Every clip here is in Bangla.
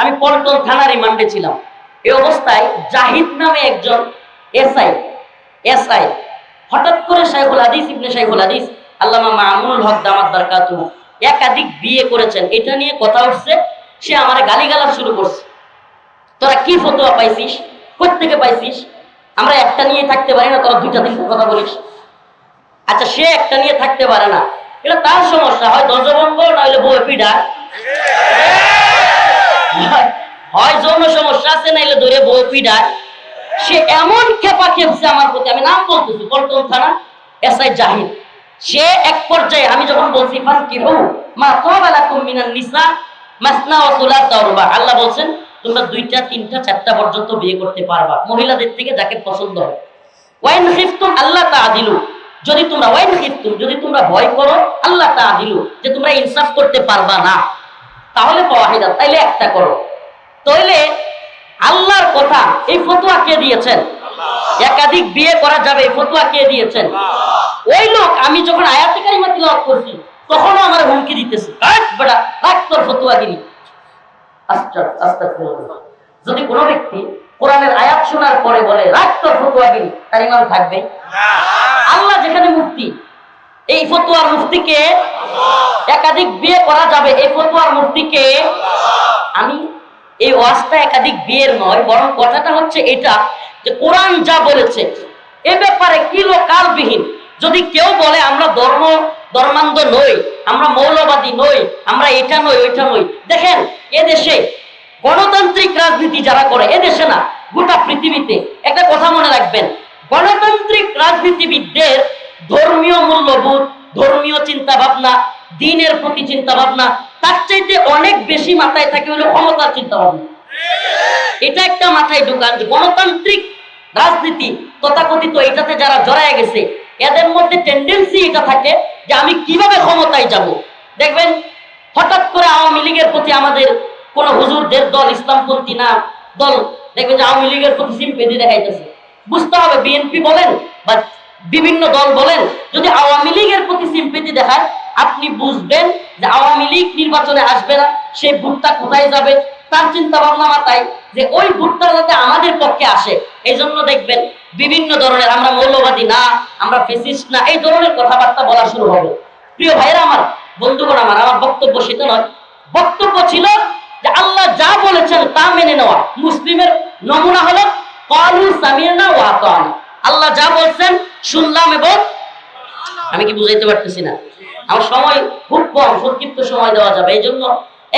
আমি পল্টন থানার রিমান্ডে ছিলাম। এই অবস্থায় জাহিদ নামে একজন এসআই এসআই, হঠাৎ করে শাইখুল হাদিস, ইবনে শাইখুল হাদিস, আল্লামা মামুনুল হক দামাত বারকাতু একাধিক বিয়ে করেছেন। এটা নিয়ে কথা উঠছে, সে আমার গালিগালাজ শুরু করছে। তোরা কি ফতোয়া পাইছিস? থেকে পাইছিস? আমরা একটা নিয়ে থাকতে পারি না, তোরা দুইটা তিনটা কথা বলিস। আচ্ছা সে একটা নিয়ে থাকতে পারে না। এটা তার সমস্যা, হয় দশভঙ্গ নইলে বউ পিডা হয় যৌন সমস্যা আছে, নাইলে ধরে বউ পিডায়। সে এমন খেপা খেপছে আমার প্রতি, আমি নাম বলতেছি, পল্টন থানা এসআই জাহিদ। সে এক পর্যায়ে, আমি যখন বলছি ফান কি হু মা তোবালা কুমিনান নিসা মাসনা ও ওয়া আল্লাহ বলছেন, তোমরা দুইটা, তিনটা, চারটা পর্যন্ত বিয়ে করতে পারবা, মহিলাদের থেকে যাকে পছন্দ হয়। ওয়াইন খিফতুম আল্লাহ তাআদিলু যদি তোমরা, ওয়াইন খিফতুম, যদি তোমরা ভয় করো আল্লাহ তাআদিলু যে তোমরা ইনসাফ করতে পারবা না। তাহলে ফাওয়াহিদা তাইলে একটা করো। তাইলে আল্লাহর কথা এই ফতুয়া কে দিয়েছেন? একাধিক বিয়ে করা যাবে এই ফতোয়া কে দিয়েছেন? ওই লোক আমি যখন আয়াতে কারিমা তিলাওয়াত করছি তখনও আমার হুমকি দিতেছে। রাখ বেটা রাখ তোর ফতোয়াগিরি। যদি কোনো ব্যক্তি কোরআনের আয়াত শোনার পরে বলে রাখ তোর ফতোয়াগিরি তার ইমান থাকবে? আল্লাহ যেখানে মুফতি এই ফতুয়ার মুফতিকে একাধিক বিয়ে করা যাবে। এই ফতুয়ার মুফতিকে আমি এই ওয়াজটা একাধিক বিয়ের নয়, বরং কথাটা হচ্ছে এটা যে কোরআন যা বলেছে, এ ব্যাপারে কিলো কালবিহীন? যদি কেউ বলে, আমরা ধর্ম, ধর্মান্ধ নই, আমরা মৌলবাদী নই, আমরা এটা নই, ওইটা নই। দেখেন এ দেশে গণতান্ত্রিক রাজনীতি যারা করে এ দেশে না, গোটা পৃথিবীতে, একটা কথা মনে রাখবেন, গণতান্ত্রিক রাজনীতিবিদদের ধর্মীয় মূল্যবোধ, ধর্মীয় চিন্তা ভাবনা দিনের প্রতি চিন্তা ভাবনা তার চাইতে অনেক বেশি মাথায় থাকে হলো ক্ষমতার চিন্তা ভাবনা এটা একটা মাথায় ঢুকান যে গণতান্ত্রিক রাজনীতি তথাকথিত এটাতে যারা জড়ায় গেছে, এদের মধ্যে টেন্ডেন্সি এটা থাকে যে আমি কীভাবে ক্ষমতায় যাব। দেখবেন, হঠাৎ করে আওয়ামী লীগের প্রতি আমাদের কোন হুজুরদের দল, ইসলামপন্থী না, দল, দেখবেন যে আওয়ামী লীগের প্রতি সিম্পেদি দেখাইতেছে। বুঝতে হবে, বিএনপি বলেন বা বিভিন্ন দল বলেন, যদি আওয়ামী লীগের প্রতি সিম্পেতি দেখায়, আপনি বুঝবেন যে আওয়ামী লীগ নির্বাচনে আসবে না সেই ভোটটা কোথায় যাবে, তার চিন্তা ভাবনা মাথায় যে ওই ভোটটা যাতে আমাদের পক্ষে আসে। এই জন্য দেখবেন, বিভিন্ন ধরনের আমরা মৌলবাদী না, আমরা ফেসিস্ট না, এই ধরনের কথাবার্তা বলা শুরু হবে। প্রিয় ভাইরা আমার বন্ধুগণ আমার আমার বক্তব্য সেটা নয়। বক্তব্য ছিল যে আল্লাহ যা বলেছেন তা মেনে নেওয়া। মুসলিমের নমুনা হলো, কালু সামিরনা ওয়া আতানা। আল্লাহ যা বলছেন শুনলাম এবং আমি কি বুঝাইতে পারতেছি না। আমার সময় খুব কম, সংক্ষিপ্ত সময় দেওয়া যাবে। এই জন্য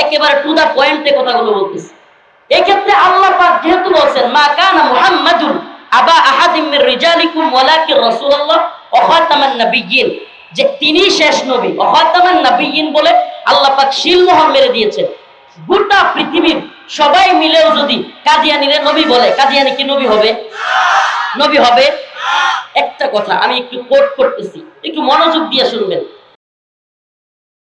একেবারে টু দা পয়েন্টে কথাগুলো বলতেছি। এক্ষেত্রে আল্লাহ পাক যেহেতু বলছেন, মা কানা মুহাম্মাদুন আবা আহাদিম মির রিজালিকুম ওয়ালাকিন রাসূলুল্লাহ ওয়া খাতামান নাবিয়্যিন। যে তিনি শেষ নবী ওয়া খাতামান নাবিয়্যিন বলে আল্লাহ পাক শিলমোহর মেরে দিয়েছেন। গোটা পৃথিবীর সবাই মিলেও যদি কাদিয়ানিরে নবী বলে, কাদিয়ানি কি নবী হবে? নবী হবে? একটা কথা আমি একটু কোট করতেছি। একটু মনোযোগ দিয়ে শুনবেন।